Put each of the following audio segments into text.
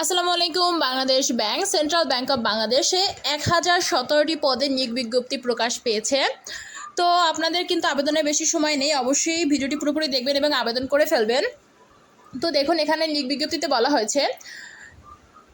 আসসালামু আলাইকুম, Bangladesh Bank, Central Bank of বাংলাদেশে এক হাজার সতেরোটি পদে নিয়োগ বিজ্ঞপ্তি প্রকাশ পেয়েছে। তো আপনাদের কিন্তু আবেদনের বেশি সময় নেই, অবশ্যই ভিডিওটি পুরোপুরি দেখবেন এবং আবেদন করে ফেলবেন। তো দেখুন, এখানে নিয়োগ বিজ্ঞপ্তিতে বলা হয়েছে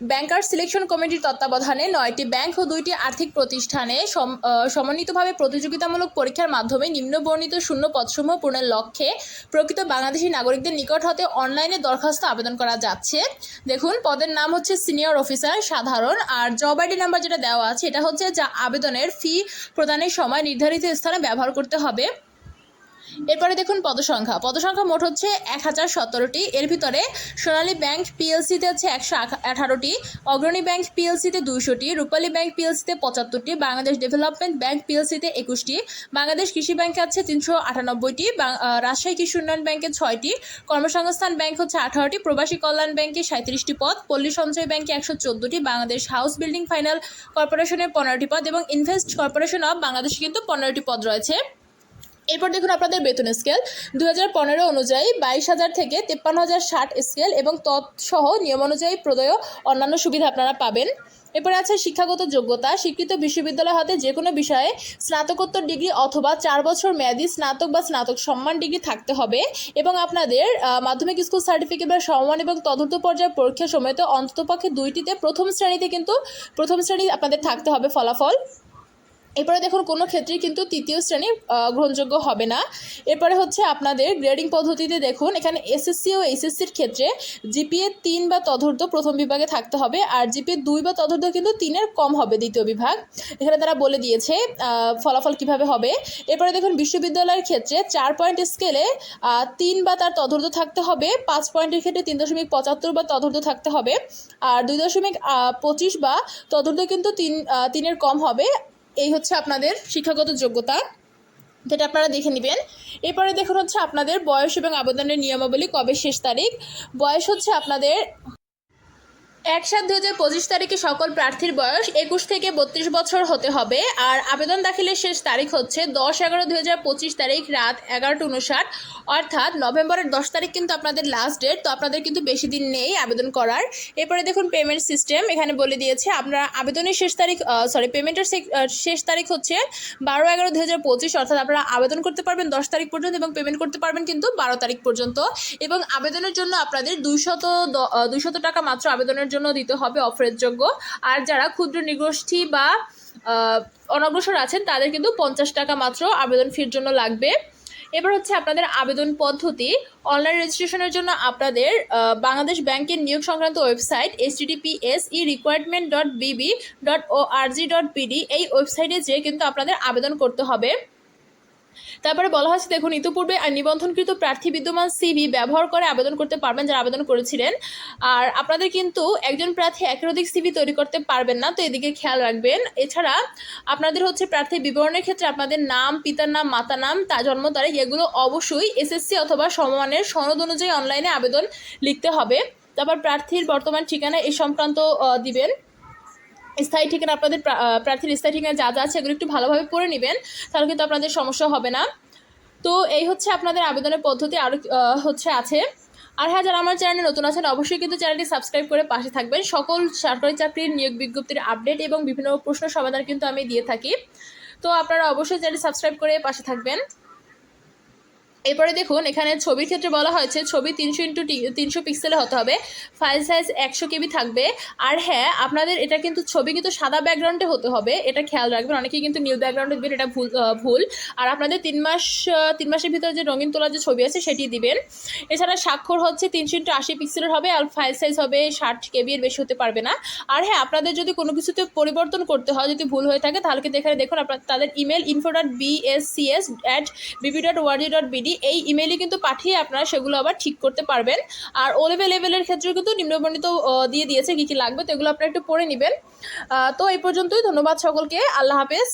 ব্যাংকার সিলেকশন কমিটির তত্ত্বাবধানে নয়টি ব্যাংক ও দুইটি আর্থিক প্রতিষ্ঠানে সম- সমন্বিতভাবে প্রতিযোগিতামূলক পরীক্ষার মাধ্যমে নিম্নবর্ণিত শূন্য পদসমূহ পূরণের লক্ষ্যে প্রকৃত বাংলাদেশি নাগরিকদের নিকট হতে অনলাইনে দরখাস্ত আবেদন করা যাচ্ছে। দেখুন, পদের নাম হচ্ছে সিনিয়র অফিসার, সাধারণ, আর জব আইডি নাম্বার যেটা দেওয়া আছে, এটা হচ্ছে যা আবেদনের ফি প্রদানের সময় নির্ধারিত স্থানে ব্যবহার করতে হবে। এরপরে দেখুন পদসংখ্যা। পদসংখ্যা মোট হচ্ছে এক হাজার সতেরোটি। এর ভিতরে সোনালী ব্যাংক পিএলসিতে হচ্ছে একশো আঠারোটি, অগ্রণী ব্যাংক পিএলসিতে দুইশোটি, রূপালী ব্যাংক পিএলসিতে পঁচাত্তরটি, বাংলাদেশ ডেভেলপমেন্ট ব্যাংক পিএলসিতে একুশটি, বাংলাদেশ কৃষি ব্যাংকে আছে তিনশো আটানব্বইটি রাজশাহী কৃষি উন্নয়ন ব্যাংকে ছয়টি, কর্মসংস্থান ব্যাংক হচ্ছে আঠারোটি, প্রবাসী কল্যাণ ব্যাংকে সাঁত্রিশটি পদ, পল্লী সঞ্চয় ব্যাংকে একশো চোদ্দোটি, বাংলাদেশ হাউস বিল্ডিং ফাইনাল কর্পোরেশনের পনেরোটি পদ এবং ইনভেস্ট কর্পোরেশন অফ বাংলাদেশে কিন্তু পনেরোটি পদ রয়েছে। এরপর দেখুন আপনাদের বেতন স্কেল দু হাজার পনেরো অনুযায়ী বাইশ হাজার থেকে তেপ্পান্ন হাজার ষাট স্কেল এবং তৎসহ নিয়ম অনুযায়ী প্রদেয় অন্যান্য সুবিধা আপনারা পাবেন। এরপরে আছে শিক্ষাগত যোগ্যতা। স্বীকৃত বিশ্ববিদ্যালয় হতে যে কোনো বিষয়ে স্নাতকোত্তর ডিগ্রি অথবা চার বছর মেয়াদি স্নাতক বা স্নাতক সম্মান ডিগ্রি থাকতে হবে এবং আপনাদের মাধ্যমিক স্কুল সার্টিফিকেট বা সম্মান এবং তদন্ত পর্যায়ের পরীক্ষা সময়তে অন্ততপক্ষে দুইটিতে প্রথম শ্রেণীতে কিন্তু প্রথম শ্রেণি আপনাদের থাকতে হবে ফলাফল। এরপরে দেখুন, কোনো ক্ষেত্রেই কিন্তু তৃতীয় শ্রেণি গ্রহণযোগ্য হবে না। এরপরে হচ্ছে আপনাদের গ্রেডিং পদ্ধতিতে দেখুন, এখানে এসএসসি ও এইচএসসির ক্ষেত্রে জিপিএ তিন বা তদর্থ প্রথম বিভাগে থাকতে হবে, আর জিপিএ দুই বা তদর্থ কিন্তু তিনের কম হবে দ্বিতীয় বিভাগ। এখানে তারা বলে দিয়েছে ফলাফল কীভাবে হবে। এরপরে দেখুন, বিশ্ববিদ্যালয়ের ক্ষেত্রে চার পয়েন্ট স্কেলে তিন বা তার তদর্থ থাকতে হবে, পাঁচ পয়েন্টের ক্ষেত্রে তিন দশমিক পঁচাত্তর বা তদর্থ থাকতে হবে, আর দুই দশমিক পঁচিশ বা তদর্থ কিন্তু তিন তিনের কম হবে। এই হচ্ছে আপনাদের শিক্ষাগত যোগ্যতা। যেটা আপনারা দেখে নেবেন। এরপরে দেখুন হচ্ছে আপনাদের বয়স এবং আবেদনের নিয়মাবলী কবে শেষ তারিখ। বয়স হচ্ছে আপনাদের এক সাত দু হাজার পঁচিশ তারিখে সকল প্রার্থীর বয়স একুশ থেকে বত্রিশ বছর হতে হবে। আর আবেদন দাখিলের শেষ তারিখ হচ্ছে দশ এগারো দু হাজার পঁচিশ তারিখ রাত এগারোটা উনষাট। অর্থাৎ নভেম্বরের দশ তারিখ কিন্তু আপনাদের লাস্ট ডেট তো আপনাদের কিন্তু বেশি দিন নেই আবেদন করার। এরপরে দেখুন পেমেন্ট সিস্টেম এখানে বলে দিয়েছে আপনারা আবেদনের শেষ তারিখ সরি পেমেন্টের শেষ তারিখ হচ্ছে বারো এগারো দু হাজার পঁচিশ। অর্থাৎ আপনারা আবেদন করতে পারবেন দশ তারিখ পর্যন্ত এবং পেমেন্ট করতে পারবেন কিন্তু বারো তারিখ পর্যন্ত। এবং আবেদনের জন্য আপনাদের দুইশত দুইশত টাকা মাত্র আবেদনের জন্য দিতে হবে অফারের যোগ্য। আর যারা ক্ষুদ্র, নিগোষ্ঠী বা অনগ্রসর আছেন, তাদের কিন্তু পঞ্চাশ টাকা মাত্র আবেদন ফির জন্য লাগবে। এবার হচ্ছে আপনাদের আবেদন পদ্ধতি। অনলাইন রেজিস্ট্রেশনের জন্য আপনাদের বাংলাদেশ ব্যাংকের নিয়োগ সংক্রান্ত website TDPS E requirement dot BB dot O R G dot PD এই ওয়েবসাইটে যেয়ে কিন্তু আপনাদের আবেদন করতে হবে। তারপরে বলা হয়েছে, দেখুন, ইতিপূর্বে নিবন্ধনকৃত প্রার্থী বিদ্যমান সিভি ব্যবহার করে আবেদন করতে পারবেন যারা আবেদন করেছিলেন। আর আপনাদের কিন্তু একজন প্রার্থী একের অধিক সিভি তৈরি করতে পারবেন না, তো এদিকে খেয়াল রাখবেন। এছাড়া আপনাদের হচ্ছে প্রার্থীর বিবরণের ক্ষেত্রে আপনাদের নাম, পিতার নাম মাতা নাম, তা জন্ম তারিখ এগুলো অবশ্যই এসএসসি অথবা সমমানের সনদ অনুযায়ী অনলাইনে আবেদন লিখতে হবে। তারপর প্রার্থীর বর্তমান ঠিকানা এই সংক্রান্ত দিবেন। স্থায়ী ঠিকানা, আপনাদের প্রার্থীর স্থায়ী ঠিকানা যা যা আছে এগুলো একটু ভালোভাবে পড়ে নেবেন, তাহলে কিন্তু আপনাদের সমস্যা হবে না। তো এই হচ্ছে আপনাদের আবেদনের পদ্ধতি আরও হচ্ছে আছে। আর হ্যাঁ যারা আমার চ্যানেলে নতুন আছেন, অবশ্যই কিন্তু চ্যানেলটি সাবস্ক্রাইব করে পাশে থাকবেন। সকল সরকারি চাকরির নিয়োগ বিজ্ঞপ্তির আপডেট এবং বিভিন্ন প্রশ্ন সমাধান কিন্তু আমি দিয়ে থাকি। তো আপনারা অবশ্যই চ্যানেলটি সাবস্ক্রাইব করে পাশে থাকবেন। এরপরে দেখুন, এখানে ছবির ক্ষেত্রে বলা হয়েছে, ছবি তিনশো ইন্টু তিনশো পিক্সেলে হতে হবে। ফাইল সাইজ একশো কেবি থাকবে। আর হ্যাঁ আপনাদের এটা কিন্তু, ছবি কিন্তু সাদা ব্যাকগ্রাউন্ডে হতে হবে, এটা খেয়াল রাখবেন। অনেকেই কিন্তু নিউ ব্যাকগ্রাউন্ডে দিবেন, এটা ভুল ভুল। আর আপনাদের তিন মাস তিন মাসের ভিতরে যে রঙিন তোলা যে ছবি আছে, সেটি দিবেন। এছাড়া স্বাক্ষর হচ্ছে তিনশো ইন্টু আশি পিক্সেলের হবে, আর ফাইল সাইজ হবে ষাট কেবি, এর বেশি হতে পারবে না। আর হ্যাঁ আপনাদের যদি কোনো কিছুতে পরিবর্তন করতে হয়, যদি ভুল হয়ে থাকে, তাহলে কিন্তু এখানে দেখুন, আপনার, তাদের email info dot BSCS at BB dot org dot BD এই ইমেইলে কিন্তু পাঠিয়ে আপনারা সেগুলো আবার ঠিক করতে পারবেন। আর ও লেভেল লেভেলের ক্ষেত্রে কিন্তু নিম্নবর্ণিত দিয়ে দিয়েছে কী কী লাগবে, তো এগুলো আপনারা একটু পড়ে নেবেন। তো এই পর্যন্তই, ধন্যবাদ সকলকে, আল্লাহ হাফেজ।